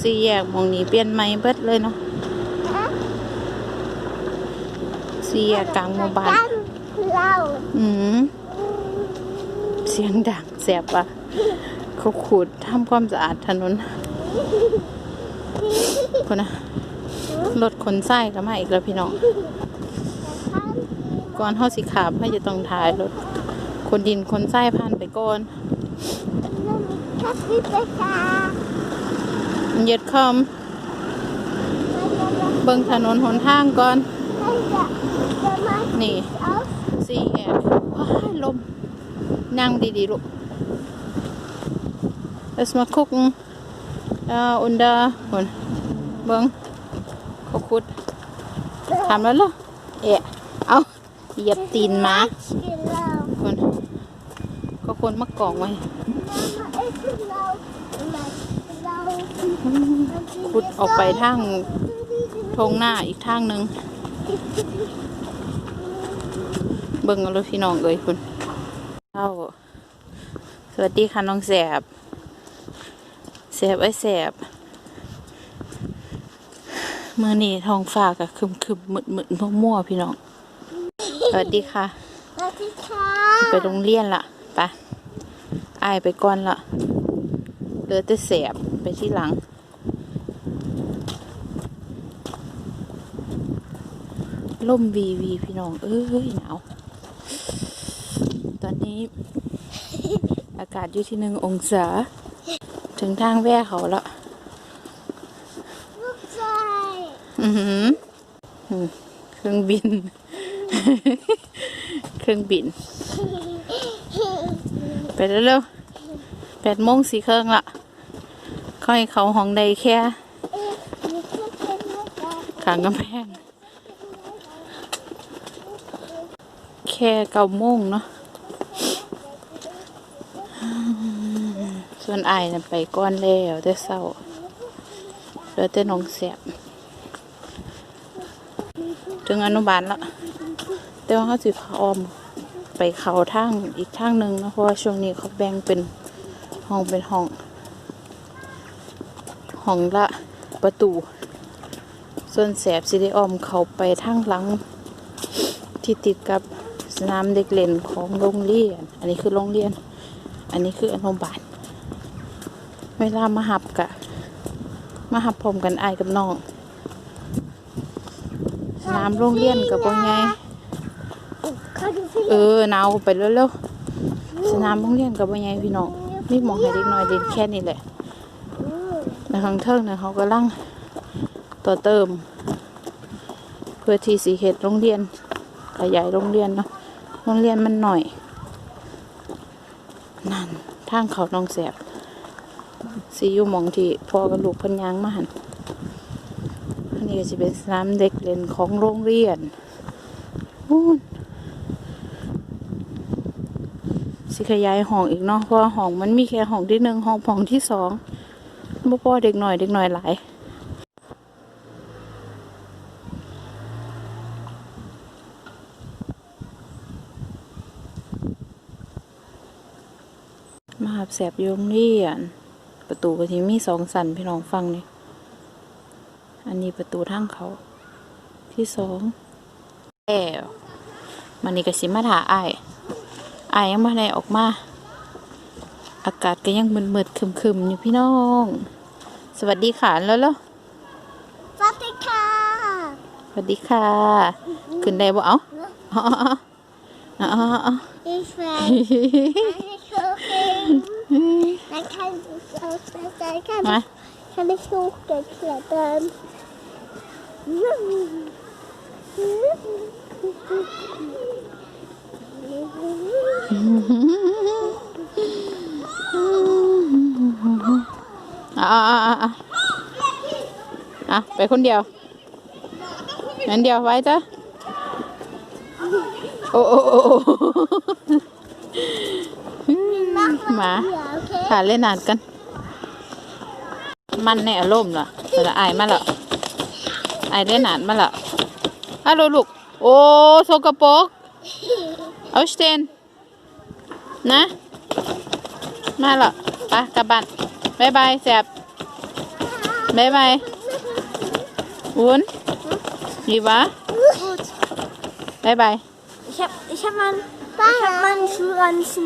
สี่แยกหมองนี้เปลี่ยนใหม่เบิดเลยเนาะสี่แยกกลางหมู่บ้านเราอืมเสียงดังแสบว่ะเขาขูดทำความสะอาดถนนคนนะรถขนไส้ก็มาอีกแล้วพี่น้องก่อนเฮาสิขาบให้จะต้องถ่ายรถคนดินคนไส้ผ่านไปก่อนทักษิค่ะ เหยียดคอม เบิ่งถนนหนทางก่อนให้จะจะมานี่เอาสี่แอบว้ายลม นั่งดีๆลูก Lass mal gucken. Da und da. หนเบิ่งเขาขุดทำแล้วเหรอเอะเอาเหยียบตีนหมากินเราคนเขาคนมากองไว้ ขุดออกไปทางทงหน้าอีกทางหนึ่งเบิ่งเอาเลยพี่น้องเอ้ยคุณเข้าสวัสดีค่ะน้องแสบแสบไอ้แสบเมื่อนี้ท้องฟ้าก็คึมคึมๆมึดมึดมั่วมั่วๆพี่น้อง สวัสดีค่ะ สวัสดีค่ะ ไปโรงเรียนละไปอายไปก่อนละ เหลือแต่แสบไปที่หลัง ล่มวีวีพี่น้อง เอ้ยหนาว ตอนนี้ อากาศอยู่ที่หนึ่งองศา ถึงทางแว่เขาละลูกชายอือหืออืมเครื่องบิน เครื่องบิน ไปเร็วๆแปดโมงสี่เครื่องละ ค่อยเขาห้องใดแค่เอ๊ะมีเครื่องเป็นไหมคะขางกำแพง แค่เก้าโมงเนาะส่วนไอ้ไปก้อนแล้วแต่เศร้าเหลือแต่น้องแสบถึงอนุบาลแล้วแต่ว่าเขาสิพาออมไปเขาทางอีกทางหนึ่งนะเพราะว่าช่วงนี้เขาแบ่งเป็นห้องเป็นห้อง ห้องละประตู ส่วนแสบสิได้ออมเขาไปทางหลัง ที่ติดกับสนามเด็กเล่นของโรงเรียน อันนี้คือโรงเรียน อันนี้คืออนุบาลเวลามาหับกะ มาหับพรมกันไอายกับน้องสนามโรงเรียนกับว่าไงเขาดูพี่เออหนาวไปเร็วๆสนามโรงเรียนกับว่าไงพี่น้องนี่มองให้เด็กน้อยเล่นแค่นี้แหละ ในข้างเทิงเนี่ยเขากำลังต่อเติม เพื่อที่สีเฮ็ดโรงเรียนขยายโรงเรียนเนาะโรงเรียนมันหน่อย นั่นทางเขาน้องแสบสีอยู่หมองที่พอกับลูกพันยางมาหันอันนี้ก็จะเป็นสนามเด็กเล่นของโรงเรียนอู้สิขยายห้องอีกเนาะเพราะห้องมันมีแค่ห้องที่หนึ่งห้องห้องที่สอง บ่พอเด็กหน่อยเด็กหน่อยหลายมาหับแสบยโรงเรียนประตูก็ที่มีสองสันพี่น้องฟังนี่อันนี้ประตูทางเขา ที่สองแล้วมันนี่ก็สิมาถาไอ้ายอ้ยยังไม่ได้ออกมา อากาศก็ยังมืดๆครึมๆอยู่พี่น้อง สวัสดีค่ะแล้วแล้วสวัสดีค่ะ สวัสดีค่ะ ขึ้นได้บ่เอาเอาเอาเอาเอาเอาอีแฟนอันนี้คือเพลงและคันเอาใจคันมาคันที่ชูเกิดเขียนเดิม อาเอาอาเอาอาเอไปคนเดียวงั้นเดียวไว้จ้ะโอ้โอ้โอ้โอ้หมาโอเคขาเล่นนานกัน มันในอารมเหรอแต่ละอายมาและอายเล่นนานมาและฮัลโหลลูก โอ้โซกโปรกเอาสเตนนะ มาและไปกลับบ้านบายบายแสบ บายบายวุ้นดีวะ Gut. บายบาย Ich hab, ich hab mal, ich hab mal einen Schulranzen